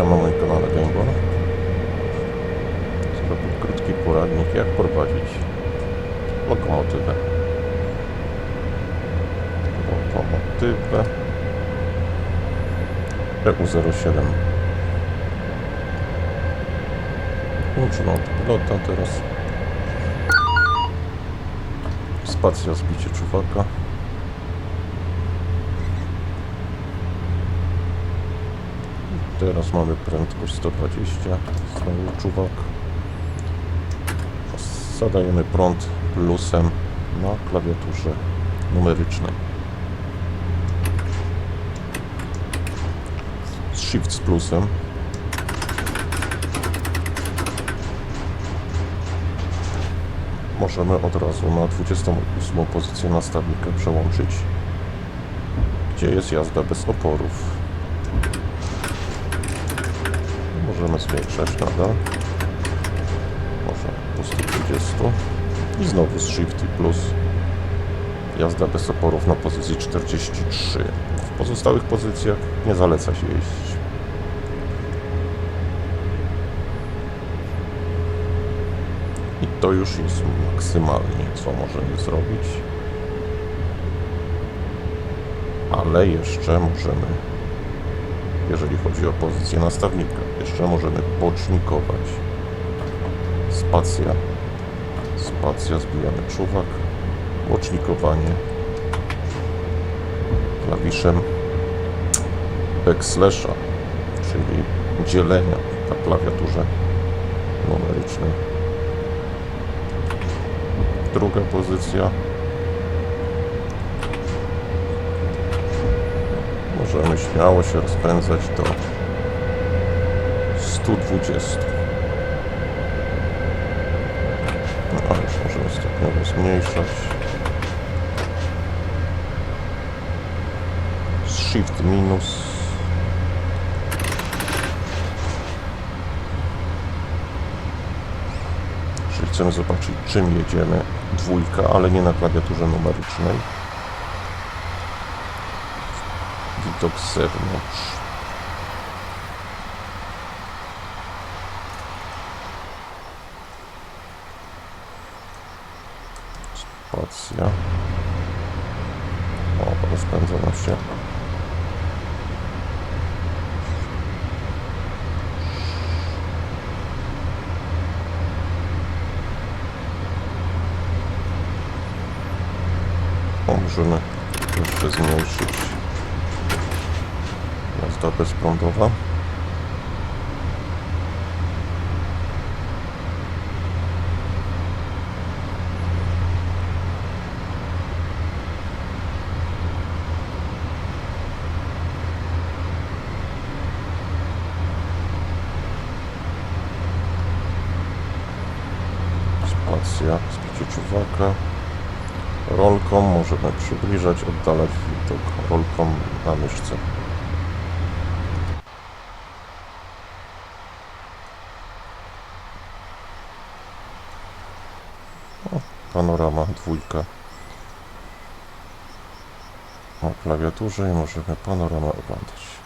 Witam na moim kanale Gameball. Zrobię krótki poradnik, jak prowadzić lokomotywę. Lokomotywę EU07. Włączymy autopilota teraz. Spacja zbicie czuwaka. Teraz mamy prędkość 120, znowu czuwak. Zadajemy prąd plusem na klawiaturze numerycznej. Shift z plusem. Możemy od razu na 28 pozycję nastawnika przełączyć, gdzie jest jazda bez oporów. Możemy zwiększać nadal. Może po 120. I znowu z Shift i plus. Jazda bez oporów na pozycji 43. W pozostałych pozycjach nie zaleca się jeździć. I to już jest maksymalnie, co możemy zrobić. Ale jeszcze możemy jeżeli chodzi o pozycję nastawnika. Jeszcze możemy bocznikować. Spacja. Spacja, zbijamy czuwak. Bocznikowanie. Klawiszem backslasha, czyli dzielenia na klawiaturze numerycznej. Druga pozycja Możemy śmiało się rozpędzać do 120. No ale już możemy stopniowo zmniejszać. Shift minus. Jeżeli chcemy zobaczyć czym jedziemy, dwójka, ale nie na klawiaturze numerycznej. widok z zewnątrz. Spacja. O, rozpędza nam się. O, Możemy jeszcze zmniejszyć jazda bezprądowa. Spacja, spicie czuwaka. Rolką możemy przybliżać, oddalać widok rolką na myszce. panorama dwójka na klawiaturze i możemy panoramę oglądać.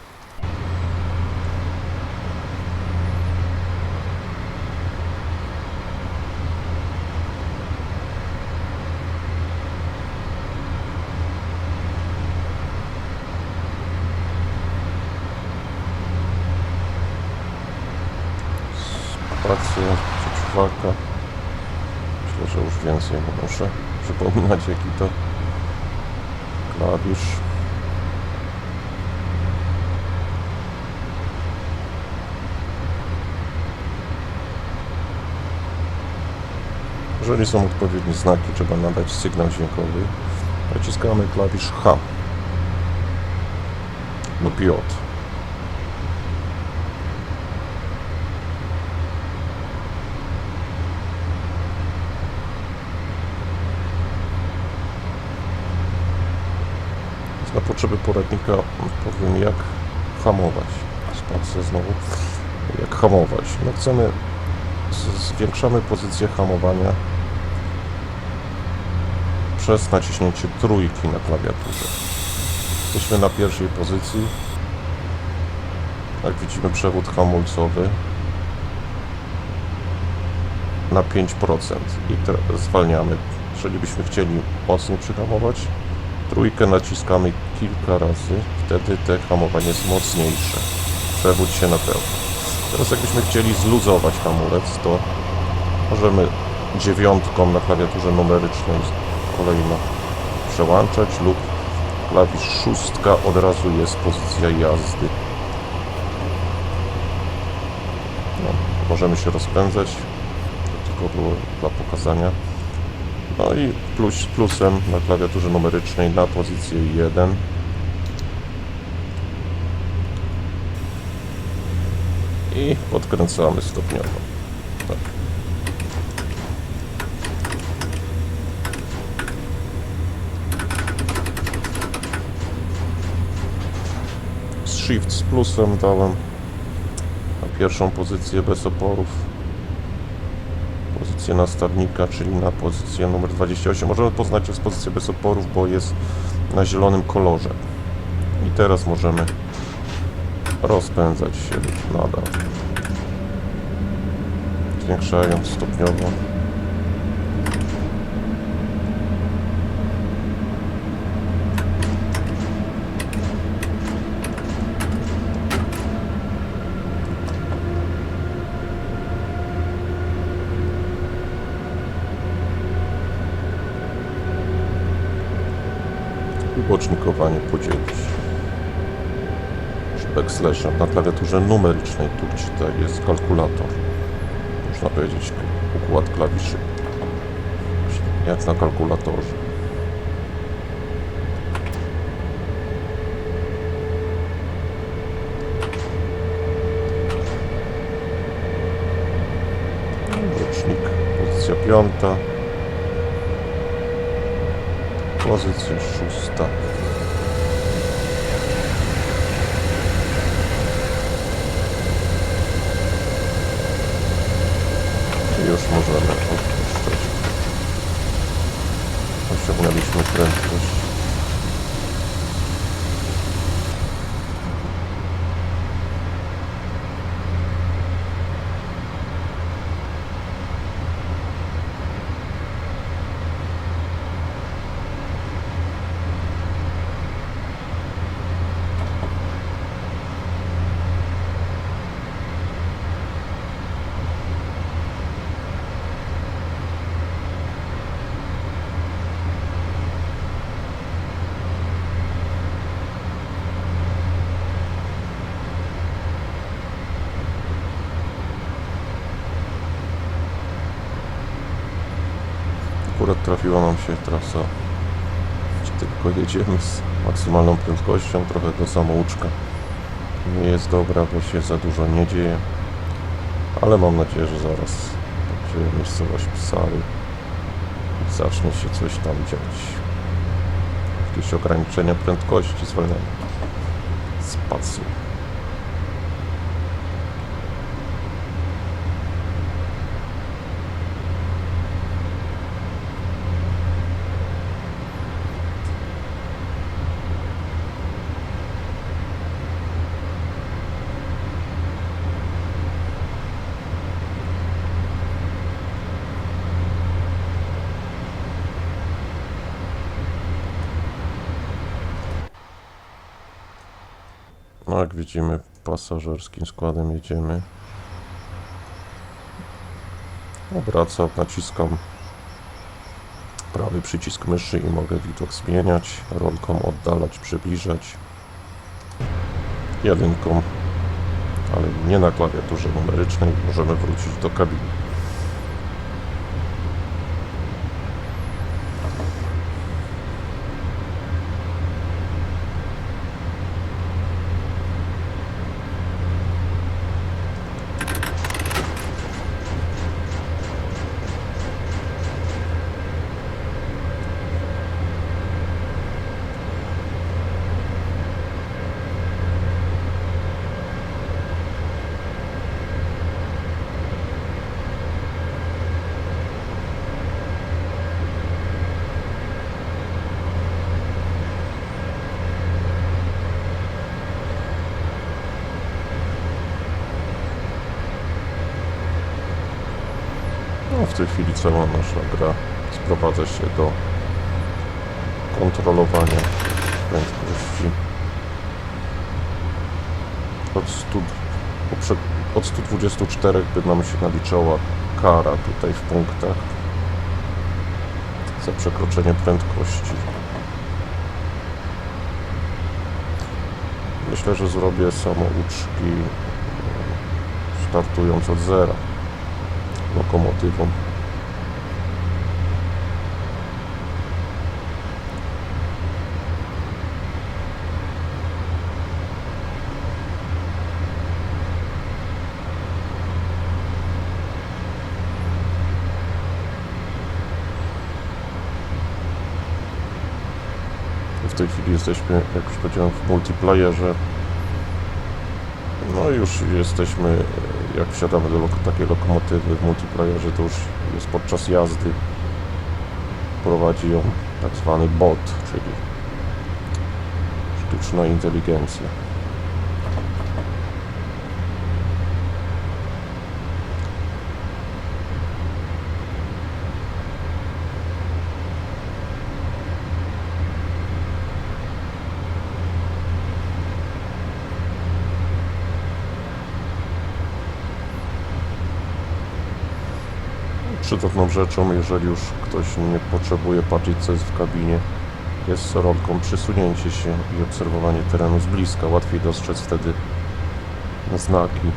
Spacja, czuwaka. Myślę, że już więcej nie muszę przypominać jaki to klawisz. Jeżeli są odpowiednie znaki, trzeba nadać sygnał dźwiękowy. Naciskamy klawisz H lub J. Na potrzeby poradnika powiem jak hamować. Spacja znowu. Jak hamować. No chcemy, zwiększamy pozycję hamowania przez naciśnięcie trójki na klawiaturze. Jesteśmy na pierwszej pozycji. Jak widzimy przewód hamulcowy na 5% i zwalniamy. Jeżeli byśmy chcieli mocniej przyhamować, trójkę naciskamy kilka razy, wtedy te hamowanie jest mocniejsze. Przewód się napełnia. Teraz jakbyśmy chcieli zluzować hamulec, to możemy dziewiątką na klawiaturze numerycznej kolejno przełączać lub klawisz szóstka od razu jest pozycja jazdy. No, możemy się rozpędzać. To tylko było dla pokazania. No i plus, plusem na klawiaturze numerycznej na pozycję 1. I podkręcamy stopniowo. Tak. Shift z plusem dałem na pierwszą pozycję bez oporów pozycję nastavnika, czyli na pozycję numer 28. Możemy poznać, jest pozycja bez oporów, bo jest na zielonym kolorze. I teraz możemy rozpędzać się nadal. Zwiększając stopniowo. Ubocznikowanie podzielić. Czy backslashem na klawiaturze numerycznej, tu gdzie tutaj jest kalkulator. Można powiedzieć układ klawiszy. Jak na kalkulatorze. Pozycja piąta. Pozycja szósta. Już możemy odpuszczać. Osiągnęliśmy prędkość. Akurat trafiła nam się trasa, gdzie tylko jedziemy z maksymalną prędkością, trochę do samouczka. Nie jest dobra, bo się za dużo nie dzieje, ale mam nadzieję, że zaraz będzie miejscowość Psary i zacznie się coś tam dziać. Jakieś ograniczenia prędkości, zwalniania z No jak widzimy, pasażerskim składem jedziemy. Obracam, naciskam prawy przycisk myszy i mogę widok zmieniać, rolką oddalać, przybliżać, jedynką, ale nie na klawiaturze numerycznej, możemy wrócić do kabiny. Tej chwili cała nasza gra sprowadza się do kontrolowania prędkości. Od, 100, poprze- od 124 by nam się naliczała kara tutaj w punktach za przekroczenie prędkości. Myślę, że zrobię samouczki e, startując od zera lokomotywą. W tej chwili jesteśmy, jak już powiedziałem, w multiplayerze. No i już jesteśmy, e, jak wsiadamy do takiej lokomotywy w multiplayerze, to już jest podczas jazdy. Prowadzi ją tak zwany bot, czyli sztuczna inteligencja. Przydatną rzeczą, jeżeli już ktoś nie potrzebuje patrzeć co jest w kabinie, jest rolką przysunięcie się i obserwowanie terenu z bliska. Łatwiej dostrzec wtedy znaki.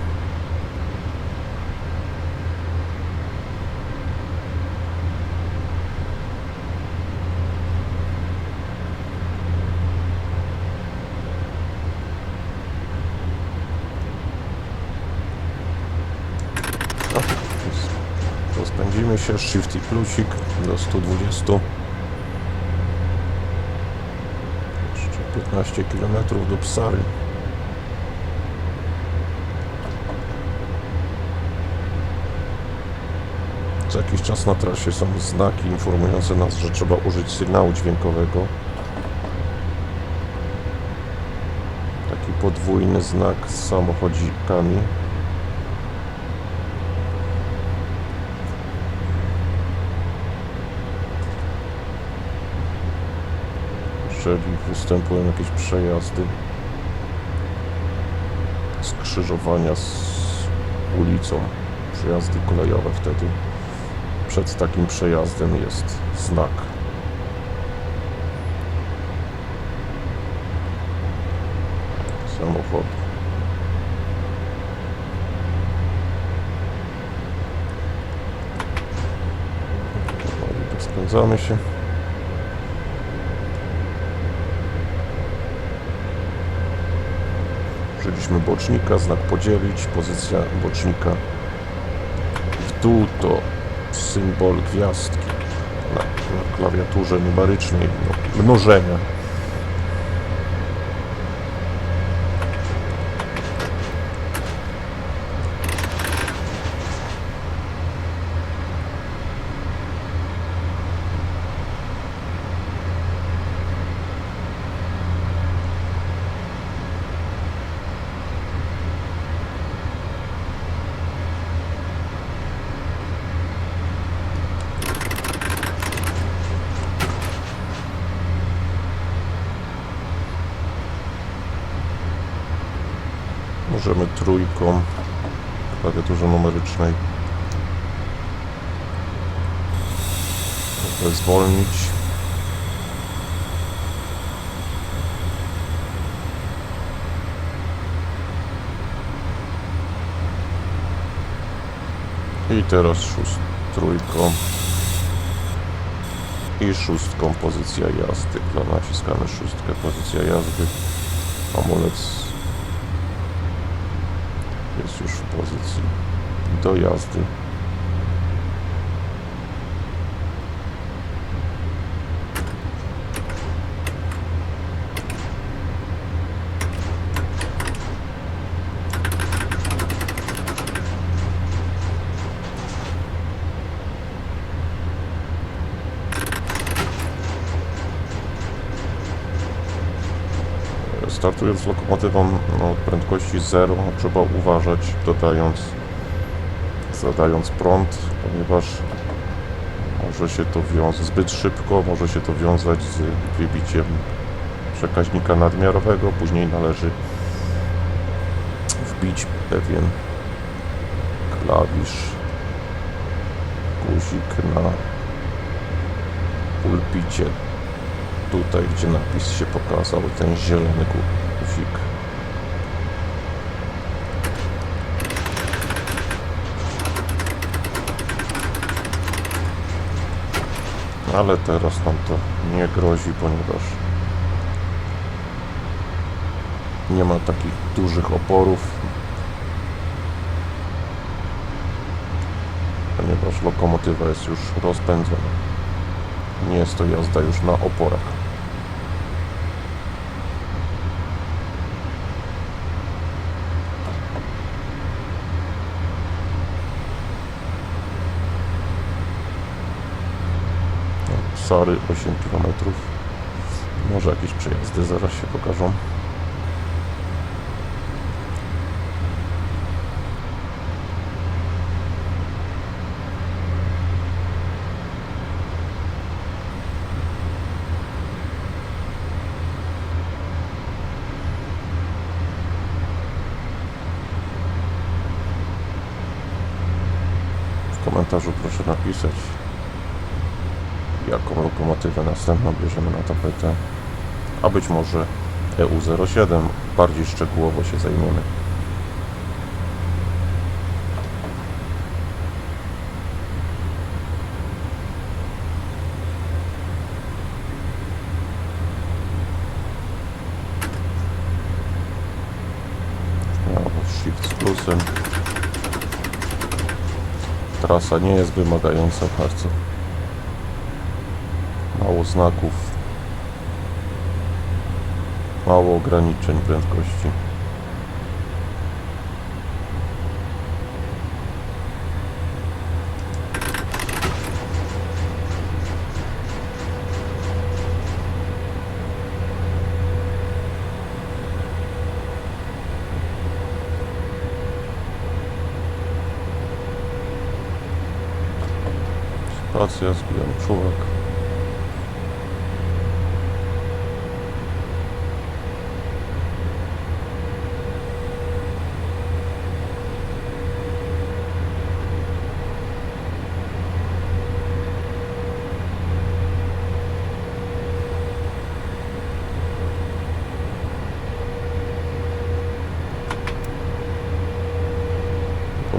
No, jest Rozpędzimy się, shift i plusik do 120. Jeszcze 15 km do Psary. Co jakiś czas na trasie są znaki informujące nas, że trzeba użyć sygnału dźwiękowego. Taki podwójny znak z samochodzikami. Jeżeli występują jakieś przejazdy, skrzyżowania z ulicą, przejazdy kolejowe wtedy. Przed takim przejazdem jest znak. Samochodu. No i rozpędzamy się. Użyliśmy bocznika, znak podzielić, pozycja bocznika w dół to symbol gwiazdki na, na klawiaturze numerycznej no, mnożenia. Możemy trójką w klawiaturze numerycznej zwolnić. I teraz szóst, trójką i szóstką pozycja jazdy. Dla naciskamy szóstkę pozycja jazdy. Hamulec jest już w pozycji do jazdy. Startując lokomotywą no, od prędkości 0 trzeba uważać dodając, zadając prąd, ponieważ Może się to wiązać zbyt szybko, może się to wiązać z wybiciem przekaźnika nadmiarowego. Później należy wbić pewien klawisz, guzik na pulpicie. Tutaj, gdzie napis się pokazał, ten zielony gu- guzik. Ale teraz nam to nie grozi, ponieważ nie ma takich dużych oporów. Ponieważ lokomotywa jest już rozpędzona. Nie jest to jazda już na oporach. No, Sary 8 km. Może jakieś przejazdy zaraz się pokażą. W komentarzu proszę napisać, jaką lokomotywę następną bierzemy na tapetę, a być może EU07 bardziej szczegółowo się zajmiemy. Ja, shift z plusem. Trasa nie jest wymagająca bardzo. Mało znaków. Mało ograniczeń prędkości. Spacja, zbijam czułek.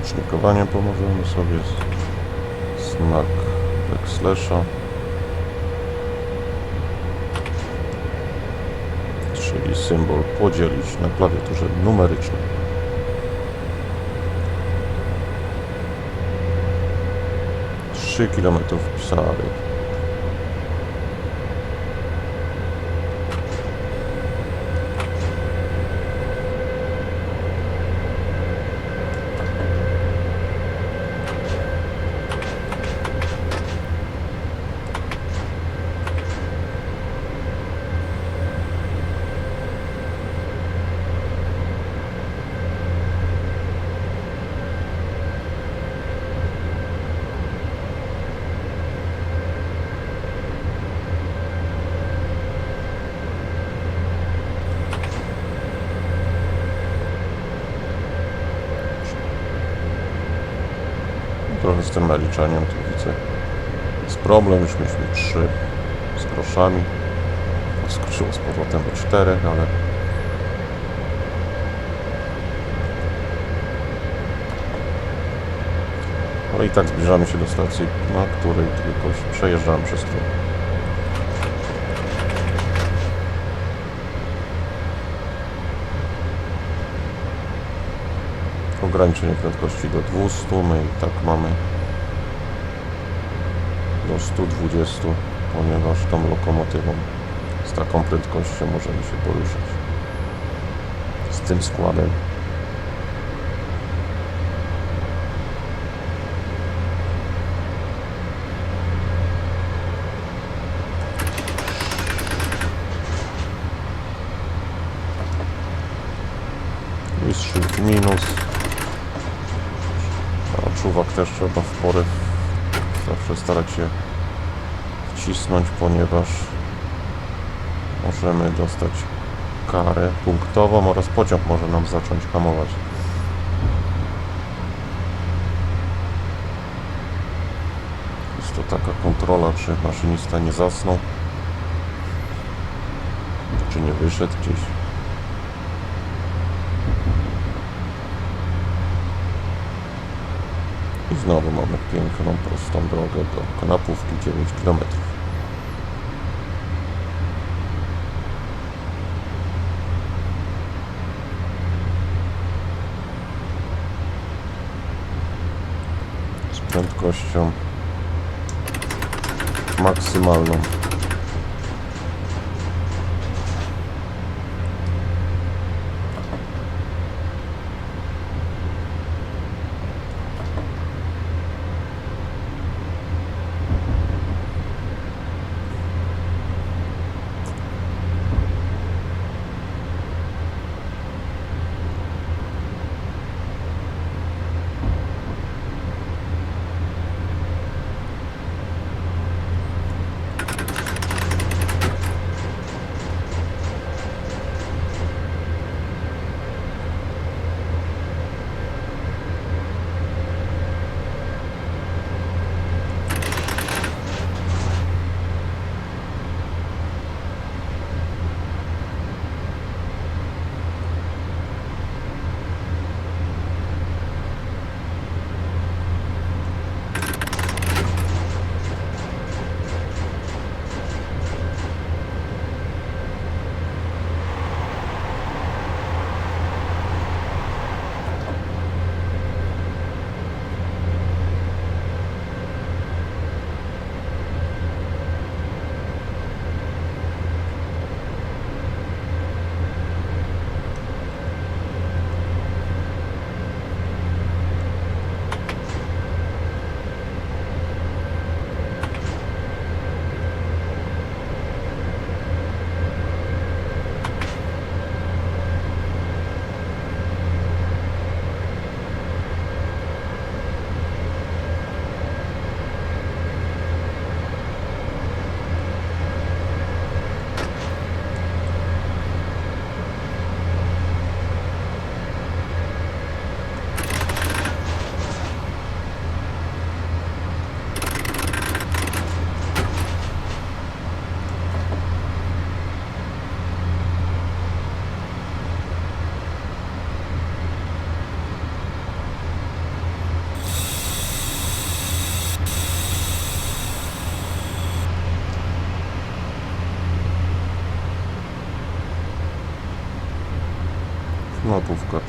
Pocznikowanie pomożemy sobie. Znak backslasha. Czyli symbol podzielić na klawiaturze numerycznej. Trzy kilometrów psary. Trochę z tym naliczaniem tu widzę. Jest problem, już mieliśmy 3 z groszami. Odskoczyło z powrotem do 4, ale ale i tak zbliżamy się do stacji, na której tylko się przejeżdżałem przez chwilę. Ograniczenie prędkości do 200, my i tak mamy do 120, ponieważ tą lokomotywą z taką prędkością możemy się poruszać. Z tym składem. Mistrz w minus. A czuwak też trzeba w porę zawsze starać się nacisnąć, ponieważ możemy dostać karę punktową oraz pociąg może nam zacząć hamować. Jest to taka kontrola, czy maszynista nie zasnął, czy nie wyszedł gdzieś. I znowu mamy piękną, prostą drogę do Konopówki, 9 km. Z prędkością maksymalną.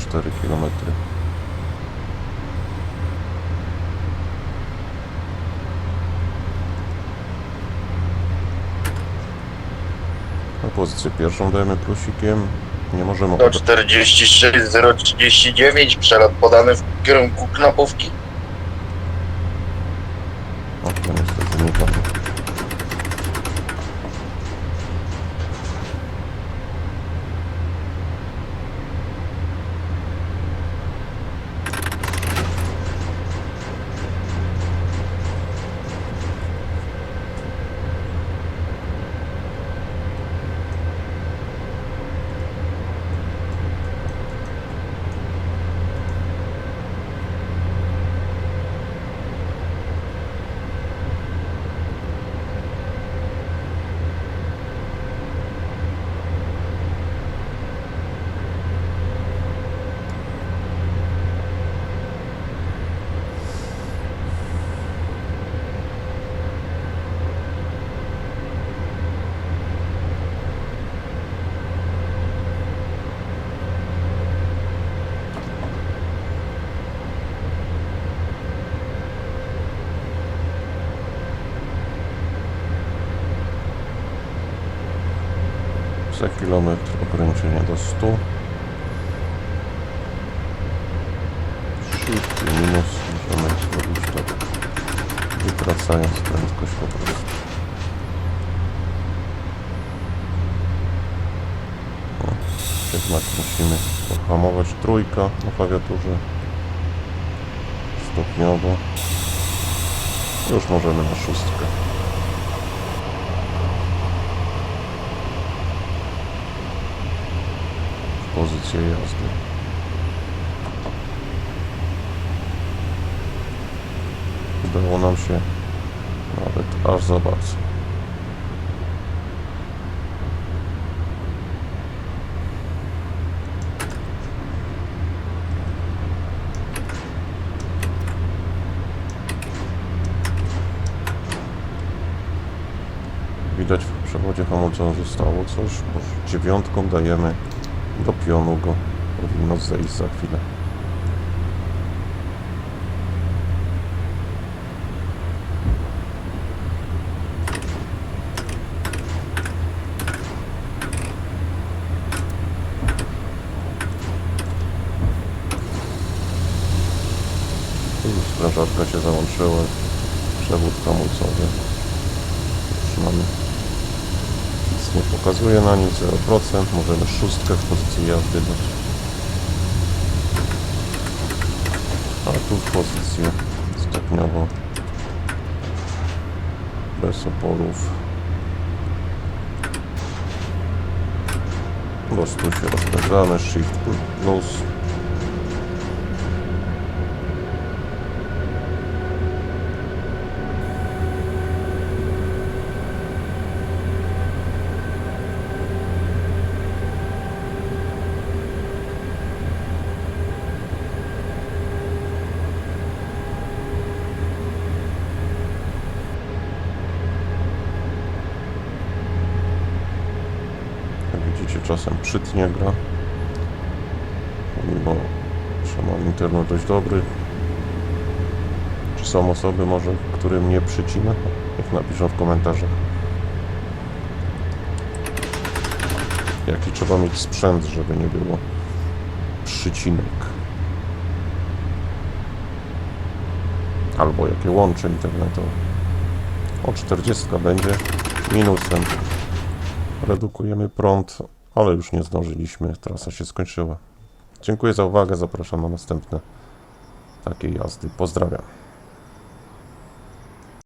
4 km. Na pozycję pierwszą dajemy plusikiem. Nie możemy Do od... 46039 przelot podany w kierunku Knopówki. O, to niestety nie tam. Za kilometr ograniczenie do 100. Shift i minus możemy zrobić to wykracając prędkość po prostu. Jednak musimy pohamować trójka na klawiaturze stopniowo. Już możemy na szóstkę. Pozycję jazdy. Udało nam się nawet aż za bardzo. Widać w przewodzie hamulcowym zostało coś, bo dziewiątką dajemy do pionu go. Powinno zejść za chwilę. Sprężarka się załączyła. Przewód hamulcowy. Już nic nie pokazuje na nim 0%. Możemy szóstkę w pozycji jazdy dać. A tu w pozycji stopniowo bez oporów. Po prostu się rozpędzamy, shift plus. Jak widzicie, czasem przytnie gra. Pomimo, że mam internet dość dobry. Czy są osoby może, którym nie przycina? Niech napiszą w komentarzach. Jaki trzeba mieć sprzęt, żeby nie było przycinek. Albo jakie łącze internetowe. O, 40 będzie minusem redukujemy prąd, ale już nie zdążyliśmy, trasa się skończyła. Dziękuję za uwagę, zapraszam na następne takie jazdy. Pozdrawiam.